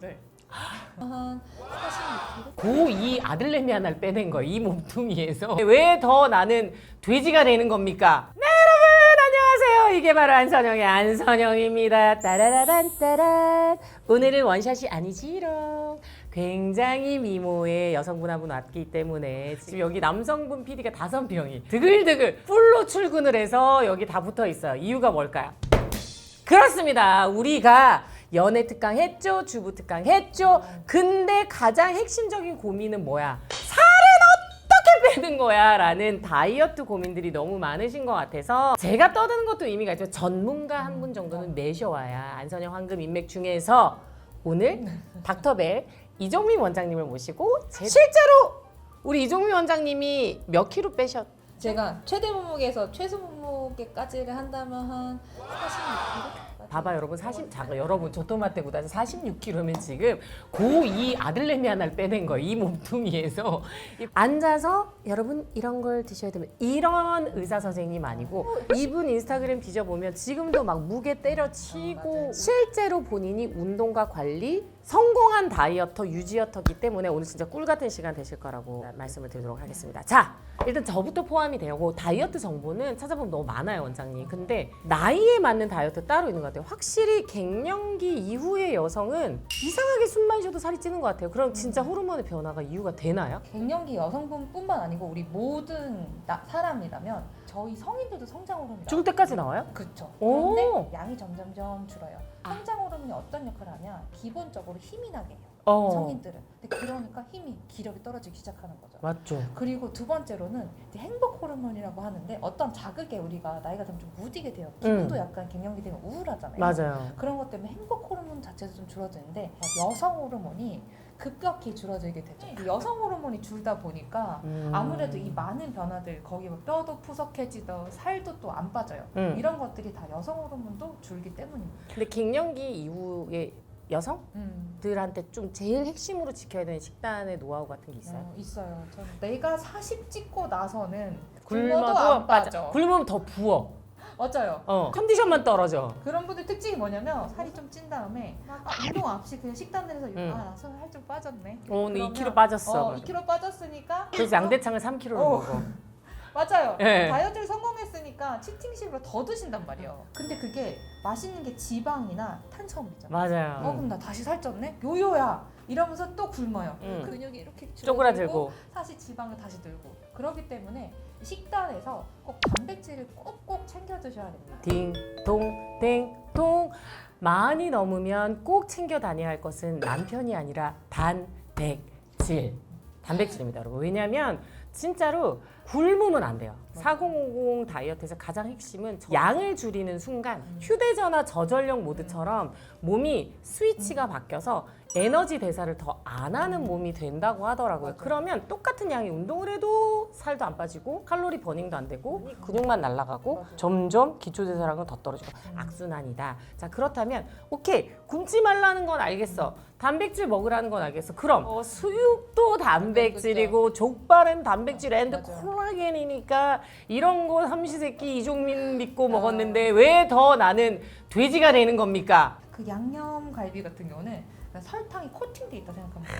46kg? 고2 아들내미 하나를 빼낸 거예요. 이 몸뚱이에서. 왜 더 나는 돼지가 되는 겁니까? 네, 여러분, 안녕하세요. 이게 바로 안선영의 안선영입니다. 따라라란 따란. 오늘은 원샷이 아니지롱. 굉장히 미모의 여성분 한 분 왔기 때문에 지금 여기 남성분 PD가 다섯 명이 드글드글 풀로 출근을 해서 여기 다 붙어 있어요. 이유가 뭘까요? 그렇습니다. 우리가 연애 특강 했죠, 주부 특강 했죠. 근데 가장 핵심적인 고민은 뭐야? 살은 어떻게 빼는 거야? 라는 다이어트 고민들이 너무 많으신 것 같아서 제가 떠드는 것도 의미가 있죠. 전문가 한 분 정도는 내셔와야 안선영 황금 인맥 중에서 오늘 닥터벨 이종민 원장님을 모시고 제- 실제로 우리 이종민 원장님이 몇 킬로 빼셨? 제가 최대 몸무게에서 최소 몸무게까지를 한다면 한 46kg? 봐봐 여러분. 40 잠깐 여러분 조토마테보다 46kg면 지금 고2 아들내미 하나를 빼낸 거예요 이 몸뚱이에서. 이- 앉아서 여러분 이런 걸 드셔야 됩니다. 이런 의사 선생님 아니고 이분 인스타그램 뒤져보면 지금도 막 무게 때려치고 실제로 본인이 운동과 관리 성공한 다이어터 유지어터기 때문에 오늘 진짜 꿀 같은 시간 되실 거라고 말씀을 드리도록 하겠습니다 자 일단 저부터 포함이 되고 다이어트 정보는 찾아보면 너무 많아요 원장님 근데 나이에 맞는 다이어트 따로 있는 것 같아요 확실히 갱년기 이후의 여성은 이상하게 숨만 쉬어도 살이 찌는 것 같아요 그럼 진짜 호르몬의 변화가 이유가 되나요? 갱년기 여성분뿐만 아니고 우리 모든 나- 사람이라면 저희 성인들도 성장 호르몬이 죽을 때까지 나와요? 그렇죠. 오. 그런데 양이 점점점 줄어요. 아. 성장 호르몬이 어떤 역할을 하냐? 기본적으로 힘이 나게 해요. 어 성인들은. 근데 그러니까 힘이 기력이 떨어지기 시작하는 거죠. 맞죠 그리고 두 번째로는 이제 행복 호르몬이라고 하는데 어떤 자극에 우리가 나이가 들면 좀 무디게 돼요. 기분도 약간 갱년기 되면 우울하잖아요. 음. 맞아요 그런 것 때문에 행복 호르몬 자체도 좀 줄어드는데 여성 호르몬이 급격히 줄어들게 되죠. 그 여성 호르몬이 줄다 보니까 음. 아무래도 이 많은 변화들 거기 뭐 뼈도 푸석해지더 살도 또 안 빠져요. 음. 이런 것들이 다 여성 호르몬도 줄기 때문입니다. 근데 갱년기 이후에 여성들한테 음. 좀 제일 핵심으로 지켜야 되는 식단의 노하우 같은 게 있어요? 어, 있어요. 저는 내가 40 찍고 나서는 굶어도 굶어도 안. 빠져. 굶으면 더 부어. 맞아요. 어. 컨디션만 떨어져. 그런 분들 특징이 뭐냐면 살이 좀 찐 다음에 아, 운동 없이 그냥 식단을 해서 음. 아 나살좀 빠졌네. 어, 오늘 그러면 2kg 빠졌어. 어, 2kg 빠졌으니까 그래서 양대창을 3kg로 어. 먹어. 맞아요. 예. 다이어트를 성공했으니까 치팅식으로 더 드신단 말이에요. 근데 그게 맛있는 게 지방이나 탄수화물이잖아. 맞아요. 어 그럼 나 다시 살쪘네? 요요야 이러면서 또 굶어요. 음. 근육이 이렇게 줄어들고 쪼그라들고. 사실 지방을 다시 늘고 그렇기 때문에 식단에서 꼭 단백질을 꼭꼭 챙겨 드셔야 됩니다. 딩동 땡동 많이 넘으면 꼭 챙겨 다녀야 할 것은 남편이 아니라 단백질. 단백질입니다, 여러분. 왜냐하면 진짜로 굶으면 안 돼요. 4050 다이어트에서 가장 핵심은 양을 줄이는 순간 휴대전화 저전력 모드처럼 몸이 스위치가 바뀌어서 에너지 대사를 더 안 하는 몸이 된다고 하더라고요. 그러면 똑같은 양의 운동을 해도 살도 안 빠지고 칼로리 버닝도 안 되고 근육만 날아가고. 점점 기초 대사량은 더 떨어지고 악순환이다. 자 그렇다면 오케이 굶지 말라는 건 알겠어. 단백질 먹으라는 건 알겠어. 그럼 어, 수육도 단백질이고 족발은 단백질 앤드 맞아요. 콜라겐이니까 이런 거 삼시세끼 이종민 믿고 먹었는데 왜 더 나는 돼지가 되는 겁니까? 그 양념 갈비 같은 경우는 설탕이 코팅돼 있다 생각하면 돼요.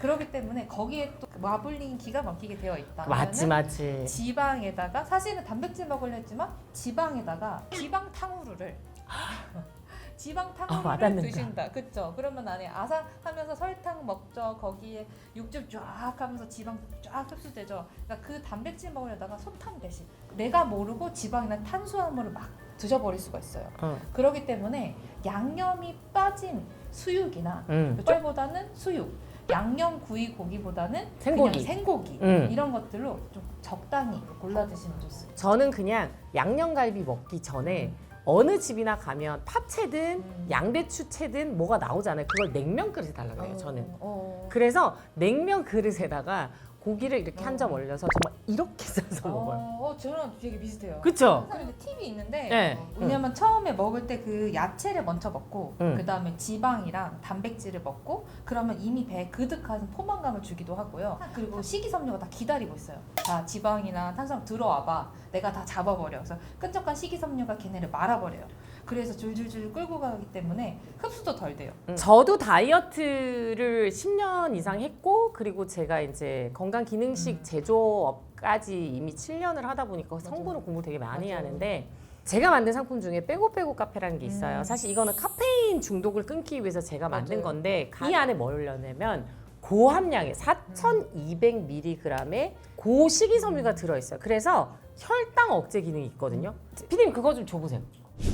그렇기 때문에 거기에 또 마블링이 기가 막히게 되어 있다. 맞지 그러면은 맞지. 지방에다가 사실은 단백질 먹으려 했지만 지방에다가 지방 탕후루를 지방 아, 탕후루를 와닿는다. 드신다. 그쵸? 그러면 안에 아삭하면서 설탕 먹죠. 거기에 육즙 쫙 하면서 지방 쫙 흡수되죠. 그러니까 그 단백질 먹으려다가 소탕 대신 내가 모르고 지방이나 탄수화물을 막 드셔버릴 수가 있어요. 어, 그렇기 때문에 양념이 빠진 수육이나 음. 족발보다는 수육, 양념 구이 고기보다는 생고기. 그냥 생고기 음. 이런 것들로 좀 적당히 골라 드시면 좋습니다. 저는 그냥 양념갈비 먹기 전에 어느 집이나 가면 파채든 음. 양배추채든 뭐가 나오잖아요. 그걸 냉면 그릇에 달라고 해요. 저는. 어. 그래서 냉면 그릇에다가 고기를 이렇게 한점 어. 올려서 정말 이렇게 싸서 먹어요. 어, 저랑 되게 비슷해요. 그쵸? 그런데 팁이 있는데 네. 어, 왜냐면 처음에 먹을 때 그 야채를 먼저 먹고 음. 그 다음에 지방이랑 단백질을 먹고 그러면 이미 배에 그득한 포만감을 주기도 하고요. 그리고 식이섬유가 다 기다리고 있어요. 자 지방이나 탄수화물 들어와봐. 내가 다 잡아버려. 그래서 끈적한 식이섬유가 걔네를 말아버려요. 그래서 줄줄줄 끌고 가기 때문에 흡수도 덜 돼요. 저도 다이어트를 10년 이상 했고 그리고 제가 이제 건강 기능식 음. 제조업까지 이미 7년을 하다 보니까 성분을 공부 되게 많이 맞아요. 하는데 제가 만든 상품 중에 빼고 빼고 카페라는 게 있어요. 음. 사실 이거는 카페인 중독을 끊기 위해서 제가 만든 맞아요. 건데 이 안에 뭘 넣냐면 고함량의 4,200mg의 고식이섬유가 들어있어요. 그래서 혈당 억제 기능이 있거든요. 피디님 그거 좀 줘보세요.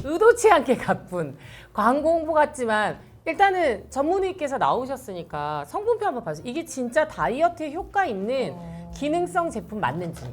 의도치 않게 가쁜 광고 홍보 같지만 일단은 전문의께서 나오셨으니까 성분표 한번 봐주세요. 이게 진짜 다이어트에 효과 있는 어. 기능성 제품 맞는지.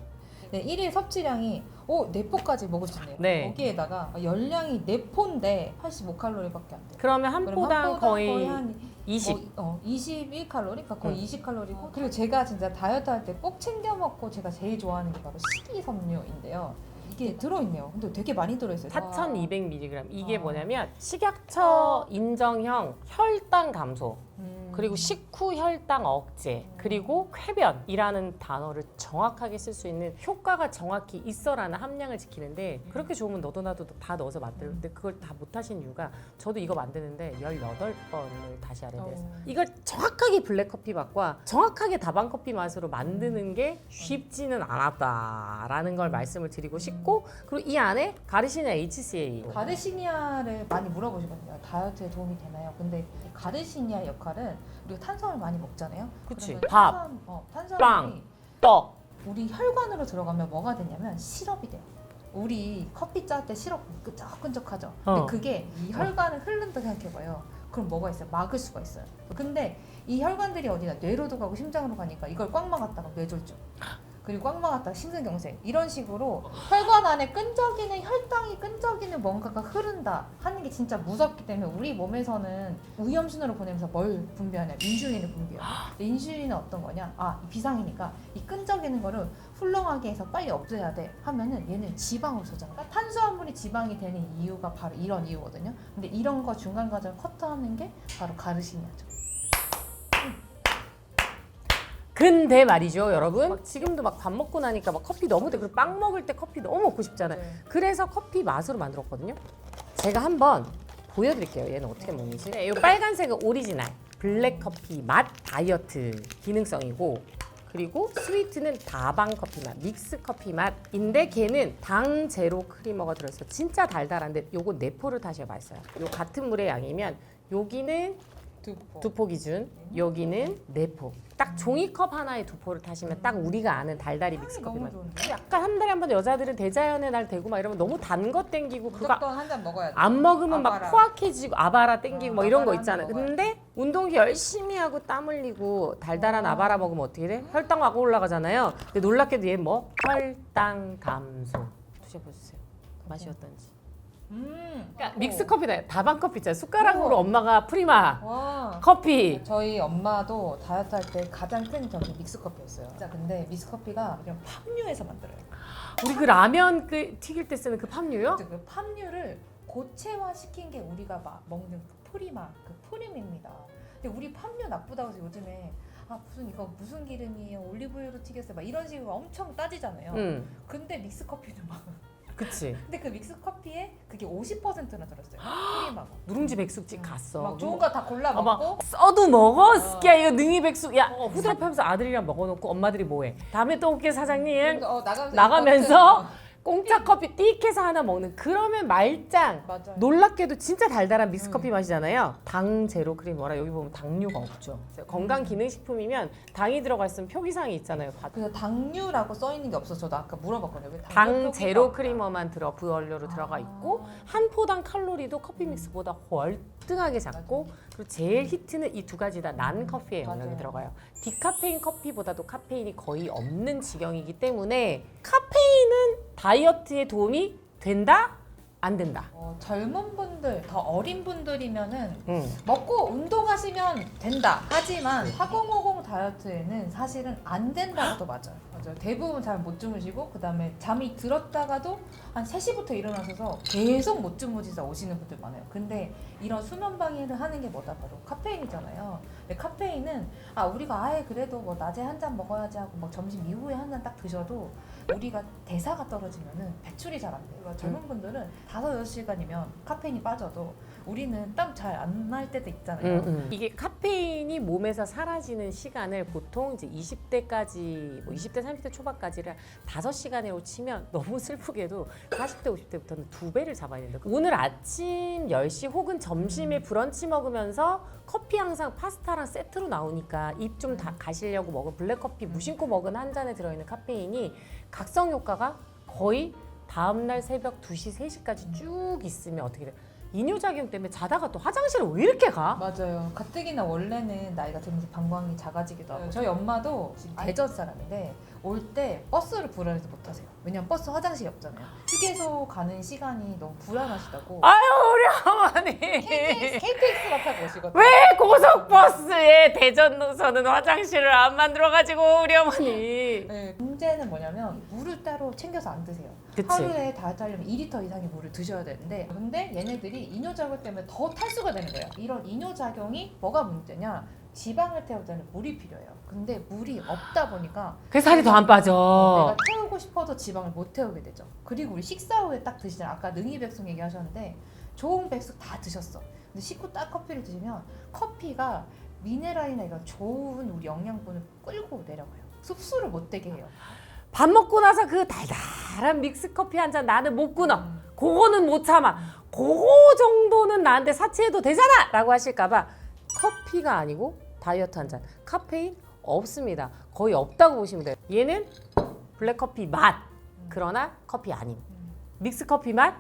네, 1일 섭취량이 오, 4포까지 먹을 수 있네요. 네. 거기에다가 열량이 4포인데 85칼로리밖에 안 돼요. 그러면 한 그럼 포당 한 포당 거의 한 20. 어, 어, 21칼로리? 그러니까 거의 응. 20칼로리고 그리고 제가 진짜 다이어트 할 때 꼭 챙겨 먹고 제가 제일 좋아하는 게 바로 식이섬유인데요. 이게 들어있네요. 근데 되게 많이 들어있어요. 4,200mg. 이게 아. 뭐냐면 식약처 인정형 혈당 감소, 음. 그리고 식후 혈당 억제, 그리고 쾌변이라는 단어를 정확하게 쓸 수 있는 효과가 정확히 있어라는 함량을 지키는데 그렇게 좋으면 너도 나도 다 넣어서 만드는데 그걸 다 못하신 이유가 저도 이거 만드는데 18번을 다시 하려 그랬어요. 어. 이걸 정확하게 블랙커피 맛과 정확하게 다방커피 맛으로 만드는 게 쉽지는 않았다라는 걸 말씀을 드리고 싶고 그리고 이 안에 가르시냐 HCA 가르시니아를 많이 물어보시거든요. 다이어트에 도움이 되나요? 근데 이 가르시니아 역할은 우리가 탄수화물 많이 먹잖아요. 그치. 그러면 밥, 탄수화물, 어, 탄수화물이 빵. 떡 우리 혈관으로 들어가면 뭐가 되냐면 시럽이 돼요. 우리 커피 짤 때 시럽 끈적끈적하죠. 근데 어. 그게 이 혈관을 흐른다 생각해봐요. 그럼 뭐가 있어요? 막을 수가 있어요. 근데 이 혈관들이 어디나 뇌로도 가고 심장으로 가니까 이걸 꽉 막았다가 뇌졸중. 그리고 꽉 막았다가 심근경색. 이런 식으로 혈관 안에 끈적이는 혈당이 끈적이는 뭔가가 흐른다 하는 게 진짜 무섭기 때문에 우리 몸에서는 위험순으로 보내면서 뭘 분비하냐? 인슐린을 분비해요. 인슐린은 어떤 거냐? 아 비상이니까 이 끈적이는 거를 훌렁하게 해서 빨리 없애야 돼 하면은 얘는 지방으로 쏘잖아 그러니까 탄수화물이 지방이 되는 이유가 바로 이런 이유거든요. 근데 이런 거 중간 과정을 커트하는 게 바로 가르시니아죠 근데 말이죠 여러분 막 지금도 막 밥 먹고 나니까 막 커피 너무 돼 그리고 빵 먹을 때 커피 너무 먹고 싶잖아요. 그래서 커피 맛으로 만들었거든요. 제가 한번 보여드릴게요. 얘는 어떻게 먹는지. 이 빨간색은 오리지널 블랙 커피 맛 다이어트 기능성이고 그리고 스위트는 다방 커피 맛 믹스 커피 맛인데 걔는 당 제로 크리머가 들어있어 진짜 달달한데 요거 네 포를 타셔야 맛있어요. 요 같은 물의 양이면 여기는 두포. 두포 기준 여기는 네 포. 딱 종이컵 하나에 두 포를 타시면 딱 우리가 아는 달달이 믹스 커피 너무 맛. 약간 한 달에 한 번 여자들은 대자연의 날 되고 막 이러면 너무 단 거 땡기고 그거 무조건 한 잔 먹어야 돼 안 먹으면 막 아바라. 포악해지고 아바라 땡기고 어, 막 이런 거 아바라 있잖아. 한잔 근데 운동 열심히 하고 땀 흘리고 달달한 어. 아바라 먹으면 어떻게 돼? 혈당 하고 올라가잖아요. 근데 놀랍게도 얘 뭐? 혈당 감소. 드셔보세요. 맛이 어떤지. 음 그러니까 믹스 커피다. 다방 커피 있잖아요. 숟가락으로 엄마가 프리마 와 커피 저희 엄마도 다이어트 할 때 가장 큰 적이 믹스 커피였어요. 진짜 근데 믹스 커피가 그냥 팜유에서 만들어요. 우리 그 라면 그 튀길 때 쓰는 그 팜유요? 그 팜유를 고체화 시킨 게 우리가 막 먹는 그 프리마, 그 프림입니다. 근데 우리 팜유 나쁘다고 해서 요즘에 아 무슨 이거 무슨 기름이에요? 올리브유로 튀겼어요. 막 이런 식으로 엄청 따지잖아요. 응, 근데 믹스 커피는 막 그치. 근데 그 믹스 커피에 그게 50%나 들었어요. 프리마가. 누룽지 백숙집 갔어. 막 좋은 거 다 골라 어, 먹고 막 써도 먹어? 어. 스키야 이거 능이 백숙. 야 후드럽 하면서 아들이랑 먹어놓고 엄마들이 뭐해? 다음에 또 올게 사장님. 어, 나가면서 나가면서 공짜 커피 띡해서 하나 먹는 그러면 말짱. 맞아요. 놀랍게도 진짜 달달한 믹스커피 맛이잖아요. 당 제로 크리머라 여기 보면 당류가 없죠. 건강 기능식품이면 당이 들어가 있으면 표기사항이 있잖아요. 봐- 그래서 당류라고 써 있는 게 없어서 저도 아까 물어봤거든요. 왜당 당류 제로 크리머만 들어 부원료로? 들어가 아. 있고 한 포당 칼로리도 커피 믹스보다 월등하게 작고 그리고 제일 히트는 이 두 가지 다난 영향이 맞아요. 들어가요. 디카페인 커피보다도 카페인이 거의 없는 지경이기 때문에 카페인은 다이어트에 도움이 된다? 안 된다. 어, 젊은 분들, 더 어린 분들이면은 음. 먹고 운동하시면 된다. 하지만 4050 다이어트에는 사실은 안 된다고도 맞아요. 맞아요. 대부분 잘 못 주무시고 그다음에 잠이 들었다가도 한 3시부터 일어나셔서 계속 못 주무시다 오시는 분들 많아요. 근데 이런 수면 방해를 하는 게 뭐다 바로 카페인이잖아요. 근데 카페인은 아 우리가 아예 그래도 뭐 낮에 한 잔 먹어야지 하고 뭐 점심 이후에 한 잔 딱 드셔도 우리가 대사가 떨어지면은 배출이 잘 안 돼요. 그러니까 젊은 분들은 다섯 여섯 시간이면 카페인이 빠져도 우리는 땀 잘 안 날 때도 있잖아요. 음, 이게 카페인이 몸에서 사라지는 시간을 보통 이제 20대까지 뭐 20대 30대 초반까지를 5시간으로 치면 너무 슬프게도 40대 50대부터는 두 배를 잡아야 된다. 오늘 아침 10시 혹은 점심에 브런치 먹으면서 커피 항상 파스타랑 세트로 나오니까 입 좀 다 가시려고 먹은 블랙커피 무심코 먹은 한 잔에 들어있는 카페인이 각성 효과가 거의 다음날 새벽 2시, 3시까지 쭉 있으면 어떻게 돼요? 이뇨작용 때문에 자다가 또 화장실을 왜 이렇게 가? 맞아요. 가뜩이나 원래는 나이가 들면서 방광이 작아지기도 하고 저희 엄마도 지금 대전 사람인데 올 때 버스를 불안해서 못 타세요. 왜냐면 버스 화장실이 없잖아요. 휴게소 가는 시간이 너무 불안하시다고 아유 우리 어머니 KTX만 타고 오시거든요. 왜 고속버스에 대전 노선은 화장실을 안 만들어가지고 우리 어머니 네, 문제는 뭐냐면 물을 따로 챙겨서 안 드세요. 그치. 하루에 다이어트 하려면 2리터 이상의 물을 드셔야 되는데 근데 얘네들이 이뇨작용 때문에 더 탈수가 되는 거예요. 이런 이뇨작용이 뭐가 문제냐? 지방을 태울 때는 물이 필요해요. 근데 물이 없다 보니까 그래서 살이 더 안 빠져 내가 태우고 싶어도 지방을 못 태우게 되죠. 그리고 우리 식사 후에 딱 드시잖아요. 아까 능이백숙 얘기하셨는데 좋은 백숙 다 드셨어. 근데 식후 딱 커피를 드시면 커피가 미네랄이나 이런 좋은 우리 영양분을 끌고 내려가요. 흡수를 못 되게 해요. 밥 먹고 나서 그 달달한 믹스커피 한 잔 나는 못 끊어. 음. 그거는 못 참아. 그거 정도는 나한테 사치해도 되잖아! 라고 하실까봐 커피가 아니고 다이어트 한 잔. 카페인 없습니다. 거의 없다고 보시면 돼요. 얘는 블랙커피 맛. 그러나 커피 아님. 음. 믹스커피 맛?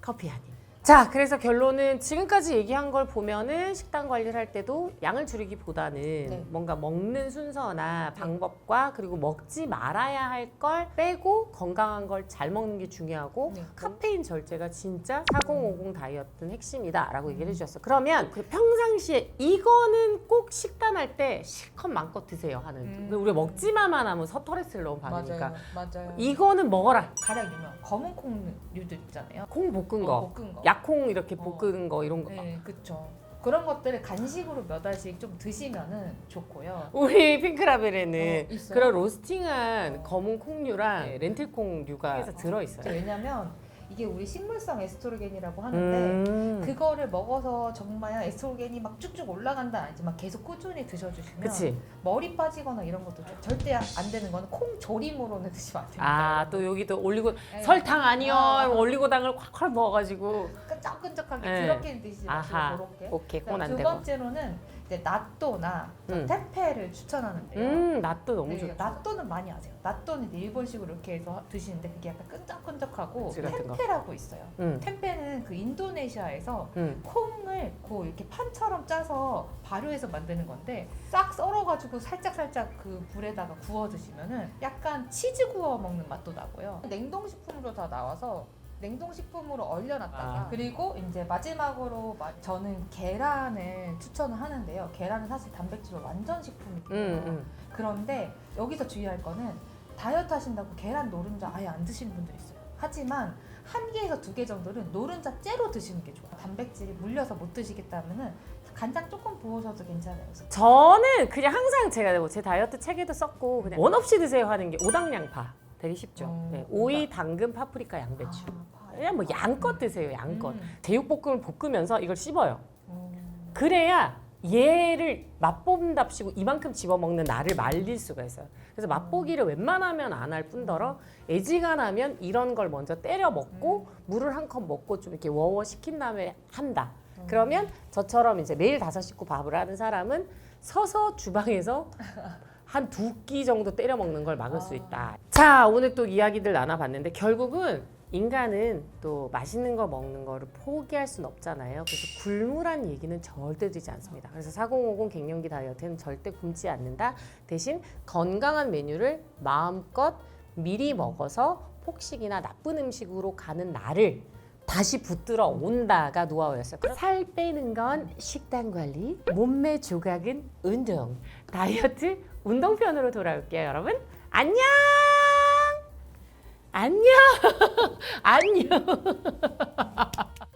커피 아님 자 그래서 결론은 지금까지 얘기한 걸 보면은 식단 관리를 할 때도 양을 줄이기보다는 네. 뭔가 먹는 순서나 방법과 그리고 먹지 말아야 할 걸 빼고 건강한 걸 잘 먹는 게 중요하고 네. 카페인 절제가 진짜 4050 다이어트는 핵심이다라고 얘기를 해주셨어. 그러면 그 평상시에 이거는 꼭 식단할 때 실컷 마음껏 드세요 하는. 음. 우리가 먹지마만 하면 서터레스를 너무 받으니까 맞아요. 맞아요. 이거는 먹어라. 가장 유명 검은 콩류들 있잖아요. 콩 볶은 거, 어, 볶은 거. 약콩 이렇게 어. 볶은 거 이런 거. 네, 그렇죠. 그런 것들을 간식으로 몇 알씩 좀 드시면은 좋고요. 우리 핑크라벨에는 어, 있어요? 그런 로스팅한 어. 검은 콩류랑 네, 렌틸콩류가 해서 들어 있어요. 왜냐면 이게 우리 식물성 에스트로겐이라고 하는데 음. 그거를 먹어서 정말 에스트로겐이 막 쭉쭉 올라간다 아니지만 계속 꾸준히 드셔주시면 그치. 머리 빠지거나 이런 것도 좀 절대 안 되는 거는 콩 조림으로는 드시면 안 됩니다. 아, 또 여기도 올리고 네. 설탕 아니요. 아. 올리고당을 콱콱 먹어가지고. 끈적끈적하게 네. 그렇게 드시지 마시고 아하. 그렇게. 오케이, 혼안 두 되고. 번째로는 이제 나또나 음. 테페를 추천하는데요. 음, 낫도 너무 네, 좋죠. 나또는 많이 아세요. 나또는 이제 일본식으로 이렇게 해서 드시는데 그게 약간 끈적끈적하고 그치, 같은 거. 템페라고 있어요. 음, 템페는 그 인도네시아에서 음. 콩을 고 이렇게 판처럼 짜서 발효해서 만드는 건데 싹 썰어가지고 살짝 살짝 그 불에다가 구워 드시면은 약간 치즈 구워 먹는 맛도 나고요. 냉동식품으로 다 나와서 냉동식품으로 얼려놨다가 아. 그리고 이제 마지막으로 마- 저는 계란을 추천을 하는데요. 계란은 사실 단백질로 완전 식품이에요. 음, 음. 그런데 여기서 주의할 거는 다이어트 하신다고 계란 노른자 아예 안 드시는 분들 있어요. 하지만 한 개에서 두 개 정도는 노른자 째로 드시는 게 좋아요. 단백질이 물려서 못 드시겠다면은 간장 조금 부으셔도 괜찮아요. 그래서 저는 그냥 항상 제가 뭐제 다이어트 책에도 썼고 그냥 원 없이 드세요 하는 게 오당양파. 되게 쉽죠. 음, 네, 오이, 당근, 파프리카, 양배추. 아. 그냥 뭐 양껏 드세요, 양껏. 음. 제육볶음을 볶으면서 이걸 씹어요. 음. 그래야 얘를 맛본답시고 이만큼 집어먹는 나를 말릴 수가 있어요. 그래서 맛보기를 웬만하면 안 할 뿐더러 애지간하면 이런 걸 먼저 때려 먹고 물을 한 컵 먹고 좀 이렇게 워워 시킨 다음에 한다. 그러면 저처럼 이제 매일 다섯 식구 밥을 하는 사람은 서서 주방에서 한 두 끼 정도 때려 먹는 걸 막을 수 있다. 자, 오늘 또 이야기들 나눠봤는데 결국은 인간은 또 맛있는 거 먹는 거를 포기할 수는 없잖아요. 그래서 굶으란 얘기는 절대 드리지 않습니다. 그래서 4050 갱년기 다이어트는 절대 굶지 않는다. 대신 건강한 메뉴를 마음껏 미리 먹어서 폭식이나 나쁜 음식으로 가는 나를 다시 붙들어 온다가 노하우였어요. 살 빼는 건 식단 관리, 몸매 조각은 운동, 다이어트 운동편으로 돌아올게요, 여러분. 안녕! 안녕! 안녕!